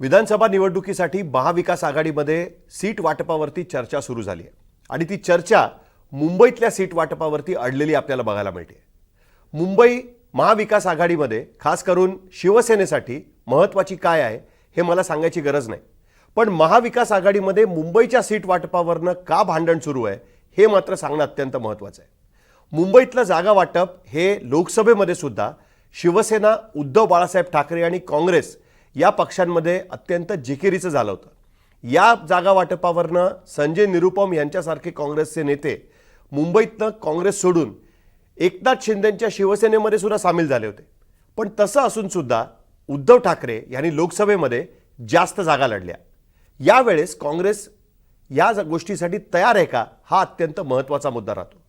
विधानसभा निवडणुकीसाठी महाविकास आघाडीमध्ये सीट वाटपावरती चर्चा सुरू झाली आहे. आणि ती चर्चा मुंबईतल्या सीट वाटपावरती अडलेली आपल्याला बघायला मिळते. मुंबई महाविकास आघाडीमध्ये खास करून शिवसेनेसाठी महत्त्वाची काय आहे हे मला सांगायची गरज नाही. पण महाविकास आघाडीमध्ये मुंबईच्या सीट वाटपावरनं का भांडण सुरू आहे हे मात्र सांगणं अत्यंत महत्त्वाचं आहे. मुंबईतलं जागा वाटप हे लोकसभेमध्ये सुद्धा शिवसेना उद्धव बाळासाहेब ठाकरे आणि काँग्रेस या पक्षांमध्ये अत्यंत जिकिरीचं झालं होतं. या जागा वाटपावरनं संजय निरुपम यांच्यासारखे काँग्रेसचे नेते मुंबईतनं काँग्रेस सोडून एकनाथ शिंदेंच्या शिवसेनेमध्ये सुद्धा सामील झाले होते. पण तसं असून सुद्धा उद्धव ठाकरे यांनी लोकसभेमध्ये जास्त जागा लढल्या. यावेळेस काँग्रेस या गोष्टीसाठी तयार आहे का? हा अत्यंत महत्त्वाचा मुद्दा राहतो.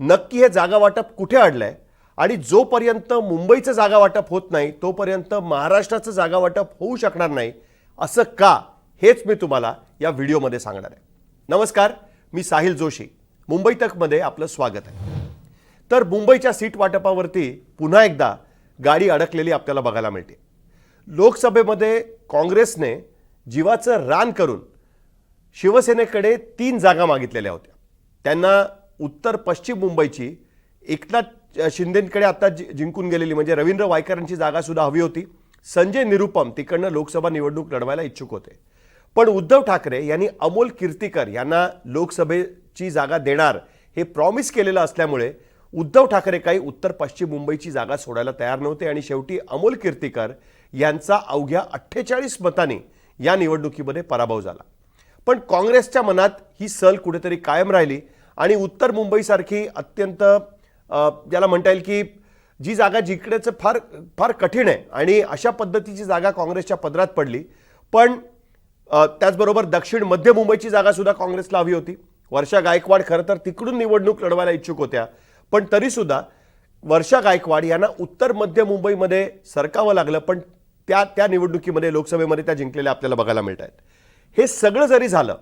नक्की हे जागा वाटप कुठे अडलंय आणि जोपर्यंत मुंबईचं जागा वाटप होत नाही तोपर्यंत महाराष्ट्राचं जागा वाटप होऊ शकणार नाही असं का? हेच मी तुम्हाला या व्हिडिओमध्ये सांगणार आहे. नमस्कार मी साहिल जोशी. मुंबई तकमध्ये आपलं स्वागत आहे. तर मुंबईच्या सीट वाटपावरती पुन्हा एकदा गाडी अडकलेली आपल्याला बघायला मिळते. लोकसभेमध्ये काँग्रेसने जीवाचं रान करून शिवसेनेकडे तीन जागा मागितलेल्या होत्या. त्यांना उत्तर पश्चिम मुंबईची एकनाथ शिंदेकडे आता जि- जिंकून गेलेली म्हणजे रवींद्र वायकरांची जागा सुद्धा हवी होती. संजय निरुपम तिकडनं लोकसभा निवडणूक लढवायला इच्छुक होते. पण उद्धव ठाकरे यांनी अमोल कीर्तीकर यांना लोकसभेची जागा देणार हे प्रॉमिस केलेलं असल्यामुळे उद्धव ठाकरे काही उत्तर पश्चिम मुंबईची जागा सोडायला तयार नव्हते आणि शेवटी अमोल कीर्तीकर यांचा अवघ्या अठ्ठेचाळीस मतांनी या निवडणुकीमध्ये पराभव झाला. पण काँग्रेसच्या मनात ही सल कुठेतरी कायम राहिली आणि उत्तर मुंबईसारखी अत्यंत ज्याला म्हणता येईल की जी जागा जिंकण्याचं फार फार कठीण आहे आणि अशा पद्धतीची जागा काँग्रेसच्या पदरात पडली. पण त्याचबरोबर दक्षिण मध्य मुंबईची जागासुद्धा काँग्रेसला हवी होती. वर्षा गायकवाड खरं तर तिकडून निवडणूक लढवायला इच्छुक होत्या. पण तरीसुद्धा वर्षा गायकवाड यांना उत्तर मध्य मुंबईमध्ये सरकावं लागलं पण त्या त्या निवडणुकीमध्ये लोकसभेमध्ये त्या जिंकलेल्या आपल्याला बघायला मिळत आहेत हे सगळं जरी झालं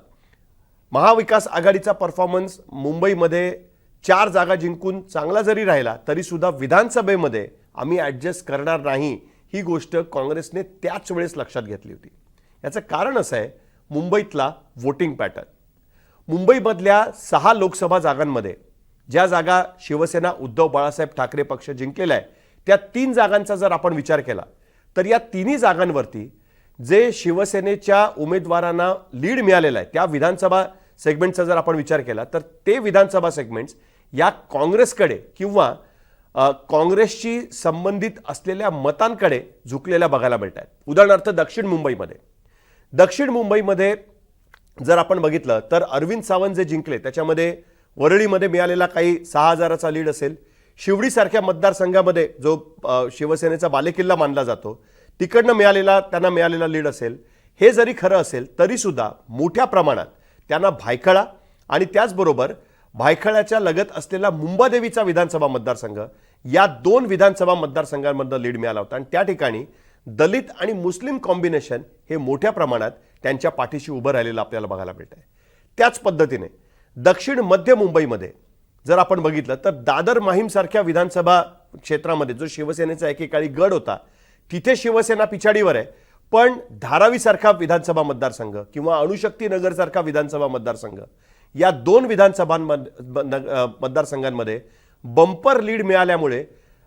महाविकास आघाडीचा परफॉर्मन्स मुंबईमध्ये चार जागा जिंकून चांगला जरी राहिला तरी सुद्धा विधानसभेमध्ये आम्ही ॲडजस्ट करणार नाही ही गोष्ट काँग्रेसने त्याच वेळेस लक्षात घेतली होती. याचं कारण असं आहे मुंबईतला वोटिंग पॅटर्न मुंबईमधल्या सहा लोकसभा जागांमध्ये ज्या जागा शिवसेना उद्धव बाळासाहेब ठाकरे पक्ष जिंकलेला आहे त्या तीन जागांचा जर आपण विचार केला तर या तिन्ही जागांवरती जे शिवसेनेच्या उमेदवारांना लीड मिळालेला आहे त्या विधानसभा सेगमेंटचा जर आपण विचार केला तर ते विधानसभा सेगमेंट्स या काँग्रेसकडे किंवा काँग्रेसशी संबंधित असलेल्या मतांकडे झुकलेल्या बघायला मिळत आहेत उदाहरणार्थ दक्षिण मुंबईमध्ये. दक्षिण मुंबईमध्ये जर आपण बघितलं तर अरविंद सावंत जे जिंकले त्याच्यामध्ये वरळीमध्ये मिळालेला काही सहा हजाराचा लीड असेल. शिवडीसारख्या मतदारसंघामध्ये जो शिवसेनेचा बालेकिल्ला मानला जातो तिकडनं मिळालेला त्यांना मिळालेला लीड असेल. हे जरी खरं असेल तरीसुद्धा मोठ्या प्रमाणात त्यांना भायखळा आणि त्याचबरोबर भायखळ्याच्या लगत असलेला मुंबादेवीचा विधानसभा मतदारसंघ या दोन विधानसभा मतदारसंघांमधनं लीड मिळाला होता. आणि त्या ठिकाणी दलित आणि मुस्लिम कॉम्बिनेशन हे मोठ्या प्रमाणात त्यांच्या पाठीशी उभं राहिलेलं आपल्याला बघायला मिळत आहे त्याच पद्धतीने दक्षिण मध्य मुंबईमध्ये जर आपण बघितलं तर दादर माहीमसारख्या विधानसभा क्षेत्रामध्ये जो शिवसेनेचा एकेकाळी गड होता तिथे शिवसेना पिछाडीवर आहे. पण धारावीसारखा विधानसभा मतदारसंघ किंवा अणुशक्ती नगरसारखा विधानसभा मतदारसंघ या दोन विधानसभा मतदारसंघांमध्ये बंपर लीड मिळाल्यामुळे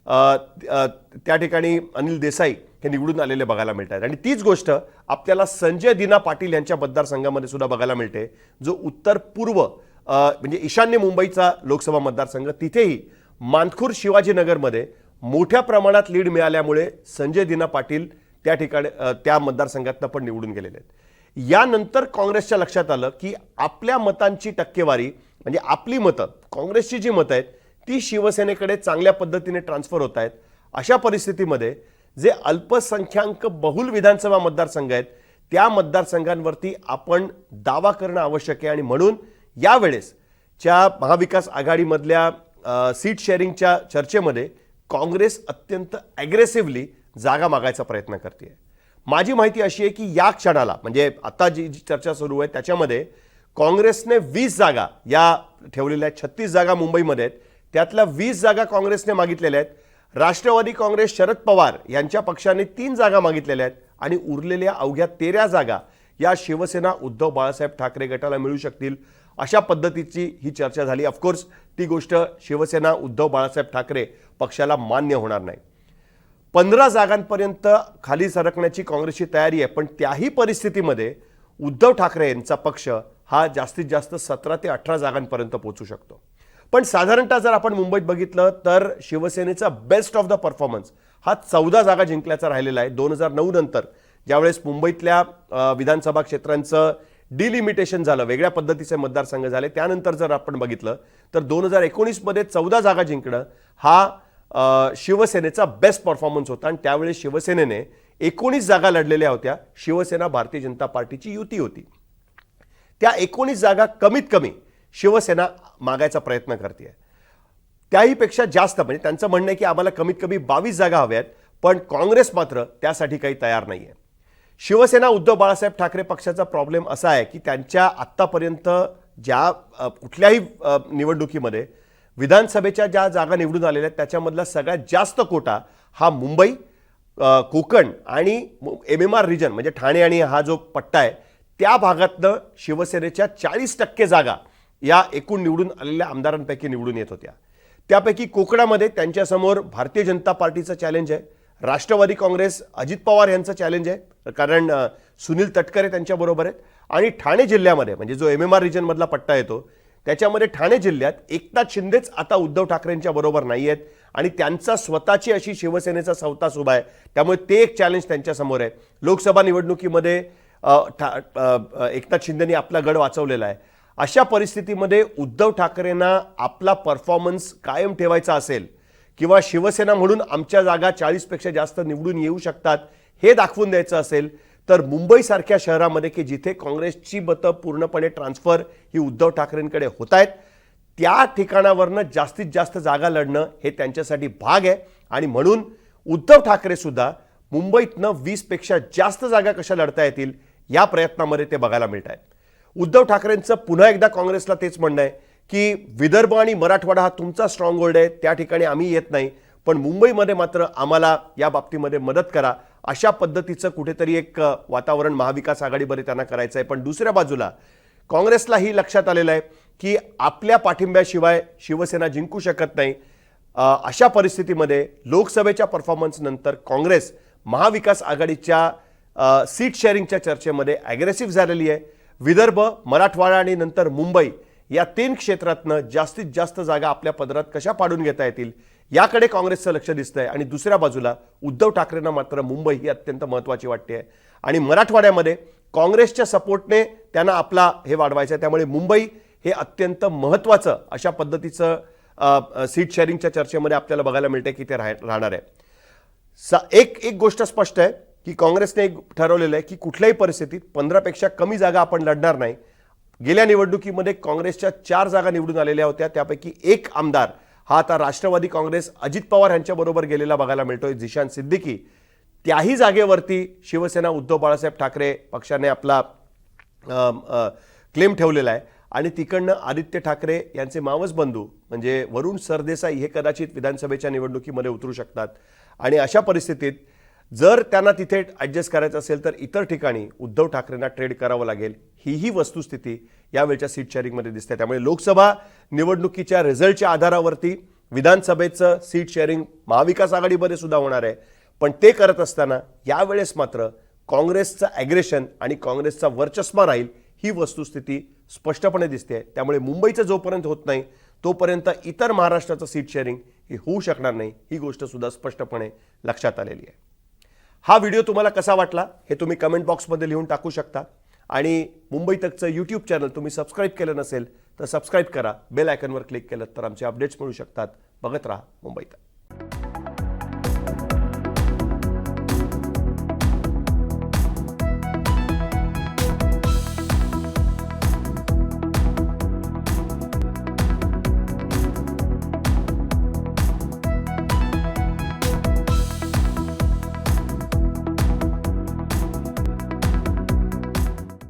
त्या ठिकाणी अनिल देसाई हे निवडून आलेले बघायला मिळतात. आणि तीच गोष्ट आपल्याला संजय दिना पाटील यांच्या मतदारसंघामध्ये सुद्धा बघायला मिळते जो उत्तर पूर्व म्हणजे ईशान्य मुंबईचा लोकसभा मतदारसंघ तिथेही मानखूर शिवाजीनगरमध्ये मोठ्या प्रमाणात लीड मिळाल्यामुळे संजय दिना पाटील त्या ठिकाणी त्या मतदारसंघातनं पण निवडून गेलेले आहेत. यानंतर काँग्रेसच्या लक्षात आलं की आपल्या मतांची टक्केवारी म्हणजे आपली मतं काँग्रेसची जी मतं आहेत ती शिवसेनेकडे चांगल्या पद्धतीने ट्रान्सफर होत आहेत. अशा परिस्थितीमध्ये जे अल्पसंख्याक बहुल विधानसभा मतदारसंघ आहेत त्या मतदारसंघांवरती आपण दावा करणं आवश्यक आहे. आणि म्हणून यावेळेस च्या महाविकास आघाडीमधल्या सीट शेअरिंगच्या चर्चेमध्ये काँग्रेस अत्यंत ॲग्रेसिव्हली जागा मागायचा प्रयत्न करते माझी माहिती अशी आहे की या क्षणाला म्हणजे आता जी जी चर्चा सुरू आहे त्याच्यामध्ये काँग्रेसने वीस जागा या ठेवलेल्या आहेत छत्तीस जागा मुंबईमध्ये आहेत. त्यातल्या वीस जागा काँग्रेसने मागितलेल्या आहेत. राष्ट्रवादी काँग्रेस शरद पवार यांच्या पक्षाने तीन जागा मागितलेल्या आहेत आणि उरलेल्या अवघ्या तेरा जागा या शिवसेना उद्धव बाळासाहेब ठाकरे गटाला मिळू शकतील अशा पद्धतीची ही चर्चा झाली. ऑफकोर्स ती गोष्ट शिवसेना उद्धव बाळासाहेब ठाकरे पक्षाला मान्य होणार नाही. पंधरा जागांपर्यंत खाली सरकण्याची काँग्रेसची तयारी आहे पण त्याही परिस्थितीमध्ये उद्धव ठाकरे यांचा पक्ष हा जास्तीत जास्त सतरा ते अठरा जागांपर्यंत पोहोचू शकतो. पण साधारणतः जर आपण मुंबईत बघितलं तर शिवसेनेचा बेस्ट ऑफ द परफॉर्मन्स हा चौदा जागा जिंकल्याचा राहिलेला आहे. दोन हजार नऊ नंतर ज्यावेळेस मुंबईतल्या विधानसभा क्षेत्रांचं डिलिमिटेशन झालं वेगळ्या पद्धतीचे मतदारसंघ झाले त्यानंतर जर आपण बघितलं तर दोन हजार एकोणीसमध्ये चौदा जागा जिंकणं हा शिवसेनेचा बेस्ट परफॉर्मन्स होता आणि त्यावेळेस शिवसेनेने एकोणीस जागा लढलेल्या होत्या. शिवसेना भारतीय जनता पार्टीची युती होती. त्या एकोणीस जागा कमीत कमी शिवसेना मागायचा प्रयत्न करते त्याहीपेक्षा जास्त म्हणजे त्यांचं म्हणणं आहे की आम्हाला कमीत कमी बावीस जागा हव्यात पण काँग्रेस मात्र त्यासाठी काही तयार नाही आहे शिवसेना उद्धव बाळासाहेब ठाकरे पक्षाचा प्रॉब्लेम असा आहे की त्यांच्या आत्तापर्यंत ज्या कुठल्याही निवडणुकीमध्ये विधानसभेच्या ज्या जागा निवडून आलेल्या आहेत त्याच्यामधला सगळ्यात जास्त कोटा हा मुंबई कोकण आणि एम एम आर रिजन म्हणजे ठाणे आणि हा जो पट्टा आहे त्या भागातनं शिवसेनेच्या चाळीस टक्के जागा या एकूण निवडून आलेल्या आमदारांपैकी निवडून येत होत्या. त्यापैकी कोकणामध्ये त्यांच्यासमोर भारतीय जनता पार्टीचं चॅलेंज आहे राष्ट्रवादी काँग्रेस अजित पवार यांचं चॅलेंज आहे कारण सुनील तटकरे त्यांच्याबरोबर आहेत आणि ठाणे जिल्ह्यामध्ये म्हणजे जो एम एम आर रिजनमधला पट्टा येतो त्याच्यामध्ये ठाणे जिल्ह्यात एकनाथ शिंदेच आता उद्धव ठाकरेंच्या बरोबर नाही आहेत आणि त्यांचा स्वतःची अशी शिवसेनेचा सवतास उभा आहे. त्यामुळे ते एक चॅलेंज त्यांच्यासमोर आहे. लोकसभा निवडणुकीमध्ये एकनाथ शिंदेनी आपला गड वाचवलेला आहे. अशा परिस्थितीमध्ये उद्धव ठाकरेंना आपला परफॉर्मन्स कायम ठेवायचा असेल किंवा शिवसेना म्हणून आमच्या जागा चाळीसपेक्षा जास्त निवडून येऊ शकतात हे दाखवून द्यायचं असेल तर मुंबईसारख्या शहरामध्ये की जिथे काँग्रेसची मतं पूर्णपणे ट्रान्सफर ही उद्धव ठाकरेंकडे होत आहेत त्या ठिकाणावरनं जास्तीत जास्त जागा लढणं हे त्यांच्यासाठी भाग आहे. आणि म्हणून उद्धव ठाकरेसुद्धा मुंबईतनं वीसपेक्षा जास्त जागा कशा लढता येतील या प्रयत्नामध्ये ते बघायला मिळत आहेत उद्धव ठाकरेंचं पुन्हा एकदा काँग्रेसला तेच म्हणणं आहे की विदर्भ आणि मराठवाडा हा तुमचा स्ट्रॉंग होल्ड आहे त्या ठिकाणी आम्ही येत नाही. पण मुंबईमध्ये मात्र आम्हाला या बाबतीमध्ये मदत करा. अशा पद्धतीचं कुठेतरी एक वातावरण महाविकास आघाडीमध्ये त्यांना करायचं आहे पण दुसऱ्या बाजूला काँग्रेसलाही लक्षात आलेलं आहे की आपल्या पाठिंब्याशिवाय शिवसेना जिंकू शकत नाही. अशा परिस्थितीमध्ये लोकसभेच्या परफॉर्मन्सनंतर काँग्रेस महाविकास आघाडीच्या सीट शेअरिंगच्या चर्चेमध्ये ॲग्रेसिव्ह झालेली आहे. विदर्भ मराठवाडा आणि नंतर मुंबई या तीन क्षेत्रातनं जास्तीत जास्त जागा आपल्या पदरात कशा पाडून घेता येतील? याकडे काँग्रेसचं लक्ष दिसतंय. आणि दुसऱ्या बाजूला उद्धव ठाकरेंना मात्र मुंबई ही अत्यंत महत्त्वाची वाटते आहे आणि मराठवाड्यामध्ये काँग्रेसच्या सपोर्टने त्यांना आपला हे वाढवायचं आहे त्यामुळे मुंबई हे अत्यंत महत्त्वाचं अशा पद्धतीचं सीट शेअरिंगच्या चर्चेमध्ये आपल्याला बघायला मिळते की ते राह- राहणार आहे. सा एक एक गोष्ट स्पष्ट आहे की काँग्रेसने एक ठरवलेलं आहे की कुठल्याही परिस्थितीत पंधरापेक्षा कमी जागा आपण लढणार नाही. गेल्या निवडणुकीमध्ये काँग्रेसच्या चार जागा निवडून आलेल्या होत्या. त्यापैकी एक आमदार हा आता राष्ट्रवादी काँग्रेस अजित पवार यांच्याबरोबर गेलेला बघायला मिळतोय. जिशान सिद्दीकी त्याही जागेवरती शिवसेना उद्धव बाळासाहेब ठाकरे पक्षाने आपला क्लेम ठेवलेला आहे. आणि तिकडनं आदित्य ठाकरे यांचे मावस बंधू म्हणजे वरुण सरदेसाई हे कदाचित विधानसभेच्या निवडणुकीमध्ये उतरू शकतात. आणि अशा परिस्थितीत जर त्यांना तिथे ॲडजस्ट करायचं असेल तर इतर ठिकाणी उद्धव ठाकरेंना ट्रेड करावं लागेल. हीही वस्तुस्थिती यावेळच्या सीट शेअरिंगमध्ये दिसते त्यामुळे लोकसभा निवडणुकीच्या रिझल्टच्या आधारावरती विधानसभेचं सीट शेअरिंग महाविकास आघाडीमध्ये सुद्धा होणार आहे. पण ते करत असताना यावेळेस मात्र काँग्रेसचं ॲग्रेशन आणि काँग्रेसचा वर्चस्मा राहील ही वस्तुस्थिती स्पष्टपणे दिसते त्यामुळे मुंबईचं जोपर्यंत होत नाही तोपर्यंत इतर महाराष्ट्राचं सीट शेअरिंग हे होऊ शकणार नाही ही गोष्ट सुद्धा स्पष्टपणे लक्षात आलेली आहे. हा व्हिडिओ तुम्हाला कसा वाटला हे तुम्ही कमेंट बॉक्समध्ये लिहून टाकू शकता. आणि मुंबई तकचं यूट्यूब चॅनल तुम्ही सबस्क्राईब केलं नसेल तर सबस्क्राईब करा. बेल आयकनवर क्लिक केलं तर आमचे अपडेट्स मिळू शकतात. बघत राहा मुंबई तक.